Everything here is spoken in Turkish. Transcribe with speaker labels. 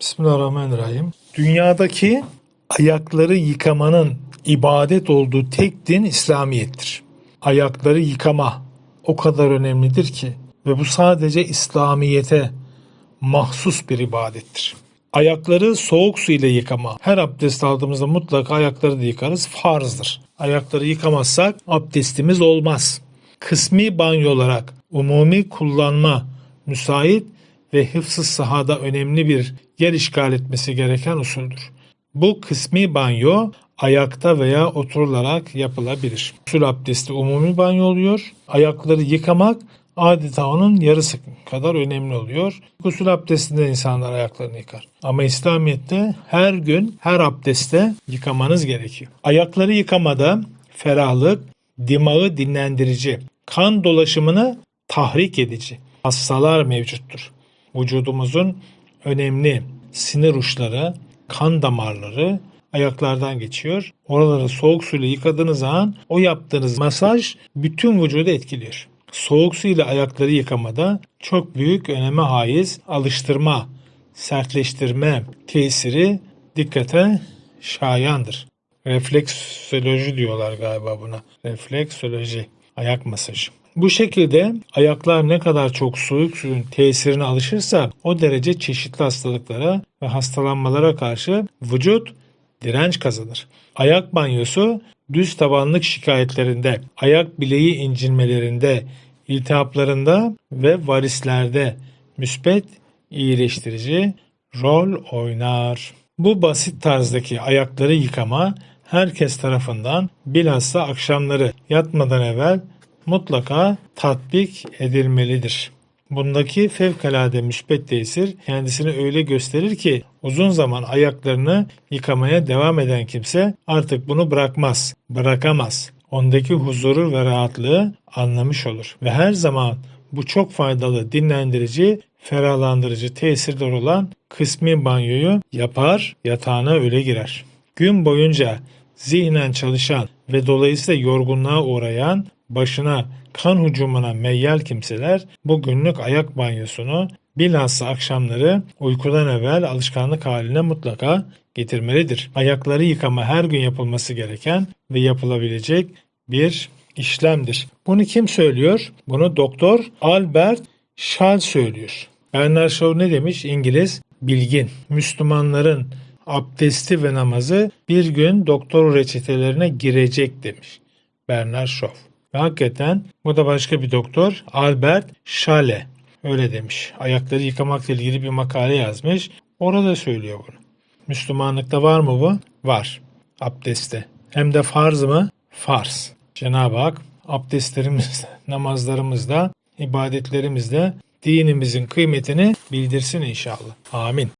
Speaker 1: Bismillahirrahmanirrahim. Dünyadaki ayakları yıkamanın ibadet olduğu tek din İslamiyettir. Ayakları yıkama o kadar önemlidir ki ve bu sadece İslamiyete mahsus bir ibadettir. Ayakları soğuk su ile yıkama. Her abdest aldığımızda mutlaka ayakları da yıkarız. Farzdır. Ayakları yıkamazsak abdestimiz olmaz. Kısmi banyo olarak umumi kullanma müsait ve hıfzı sahada önemli bir yer işgal etmesi gereken usuldür. Bu kısmi banyo ayakta veya oturularak yapılabilir. Usul abdesti umumi banyo oluyor. Ayakları yıkamak adeta onun yarısı kadar önemli oluyor. Gusül abdestinde insanlar ayaklarını yıkar. Ama İslamiyet'te her gün her abdestte yıkamanız gerekiyor. Ayakları yıkamada ferahlık, dimağı dinlendirici, kan dolaşımını tahrik edici hastalar mevcuttur. Vücudumuzun önemli sinir uçları, kan damarları ayaklardan geçiyor. Oraları soğuk suyla yıkadığınız zaman o yaptığınız masaj bütün vücudu etkiliyor. Soğuk su ile ayakları yıkamada çok büyük öneme haiz alıştırma, sertleştirme tesiri dikkate şayandır. Refleksoloji diyorlar galiba buna. Refleksoloji, ayak masajı. Bu şekilde ayaklar ne kadar çok soğuk suyun tesirine alışırsa o derece çeşitli hastalıklara ve hastalanmalara karşı vücut direnç kazanır. Ayak banyosu düz tabanlık şikayetlerinde, ayak bileği incinmelerinde, iltihaplarında ve varislerde müspet iyileştirici rol oynar. Bu basit tarzdaki ayakları yıkama herkes tarafından bilhassa akşamları yatmadan evvel mutlaka tatbik edilmelidir. Bundaki fevkalade müspet tesir kendisini öyle gösterir ki uzun zaman ayaklarını yıkamaya devam eden kimse artık bunu bırakmaz, bırakamaz. Ondaki huzuru ve rahatlığı anlamış olur. Ve her zaman bu çok faydalı, dinlendirici, ferahlandırıcı tesirler olan kısmi banyoyu yapar, yatağına öyle girer. Gün boyunca zihnen çalışan ve dolayısıyla yorgunluğa uğrayan başına kan hücumuna meyyal kimseler bu günlük ayak banyosunu bilhassa akşamları uykudan evvel alışkanlık haline mutlaka getirmelidir. Ayakları yıkama her gün yapılması gereken ve yapılabilecek bir işlemdir. Bunu kim söylüyor? Bunu Doktor Albert Schall söylüyor. Bernard Shaw ne demiş? İngiliz bilgin. Müslümanların abdesti ve namazı bir gün doktor reçetelerine girecek demiş. Bernard Shaw. Ve hakikaten bu da başka bir doktor Albert Schale öyle demiş. Ayakları yıkamakla ilgili bir makale yazmış. Orada söylüyor bunu. Müslümanlıkta var mı bu? Var. Abdestte. Hem de farz mı? Farz. Cenab-ı Hak abdestlerimizde, namazlarımızda, ibadetlerimizde dinimizin kıymetini bildirsin inşallah. Amin.